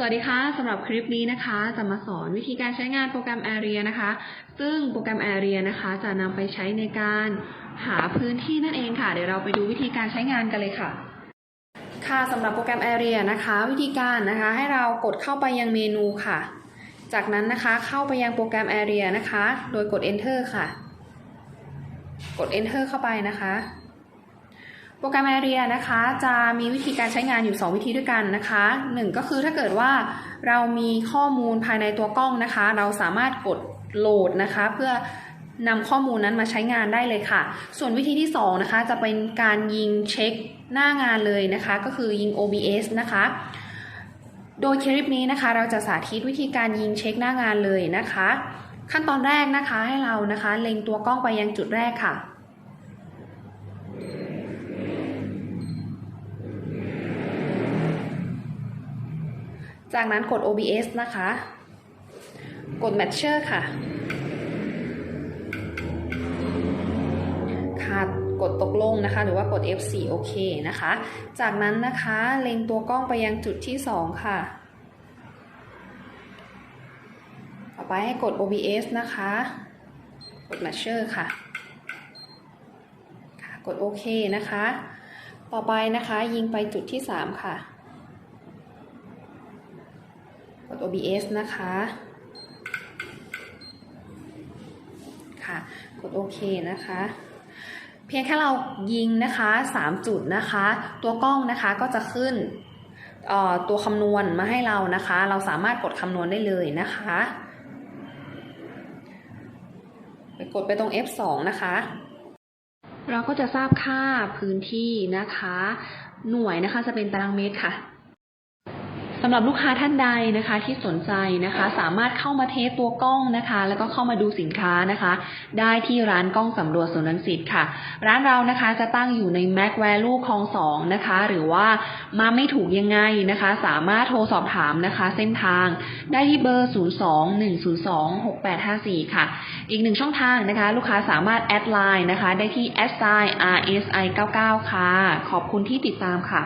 สวัสดีค่ะสำหรับคลิปนี้นะคะจะมาสอนวิธีการใช้งานโปรแกรม Area นะคะ ซึ่งโปรแกรม Area นะคะจะนำไปใช้ในการหาพื้นที่นั่นเองค่ะ เดี๋ยวเราไปดูวิธีการใช้งานกันเลยค่ะ ค่ะสำหรับโปรแกรม Area นะคะ วิธีการนะคะให้เรากดเข้าไปยังเมนูค่ะ จากนั้นนะคะเข้าไปยังโปรแกรม Area นะคะ โดยกด Enter ค่ะ กด Enter เข้าไปนะคะ โปรแกรม Area นะคะจะมีวิธีการใช้งานอยู่ 2 วิธีด้วยกันนะคะ1ก็คือถ้าเกิดว่าเรามีข้อมูลภายในตัวกล้องนะคะ เราสามารถกดโหลดนะคะ เพื่อนำข้อมูลนั้นมาใช้งานได้เลยค่ะ ส่วนวิธีที่2นะคะจะเป็นการยิงเช็คหน้างานเลยนะคะ ก็คือยิง OBS นะคะ โดยคลิปนี้นะคะเราจะสาธิตวิธีการยิงเช็คหน้างานเลยนะคะ ขั้นตอนแรกนะคะให้เรานะคะ เล็งตัวกล้องไปยังจุดแรกค่ะ จากนั้นกด OBS นะคะ กด Matcher ค่ะ ค่ะ กดตกลงนะคะ หรือว่ากด F4 โอเคนะคะ จากนั้นนะคะเล็งตัวกล้องไปยังจุดที่ 2 ค่ะ ต่อไปให้กด OBS นะคะ กด Matcher ค่ะค่ะกดโอเคนะคะ ต่อไปนะคะยิงไปจุดที่ 3 ค่ะ ก ด OBS นะคะ ค่ะ กดโอเคนะคะ เพียงแค่เรายิงนะคะ 3 จุดนะคะ ตัวกล้องนะคะก็จะขึ้นตัวคำนวณมาให้เรานะคะ เราสามารถกดคำนวณได้เลยนะคะไปกดไปตรง F2 นะคะ เราก็จะทราบค่าพื้นที่นะคะ หน่วยนะคะจะเป็นตารางเมตรค่ะ สำหรับลูกค้าท่านใดนะคะที่สนใจนะคะ สามารถเข้ามาเทสตัวกล้องนะคะ แล้วก็เข้ามาดูสินค้านะคะ ได้ที่ร้านกล้องสำรวจสวนนันสิตค่ะ ร้านเรานะคะจะตั้งอยู่ใน Mac Value คลองสองนะคะ หรือว่ามาไม่ถูกยังไงนะคะ สามารถโทรสอบถามนะคะ เส้นทางได้ที่เบอร์ 02-102-6854 ค่ะ อีกหนึ่งช่องทางนะคะ ลูกค้าสามารถแอดไลน์นะคะ ได้ที่ s i r s i 99ค่ะ ขอบคุณที่ติดตามค่ะ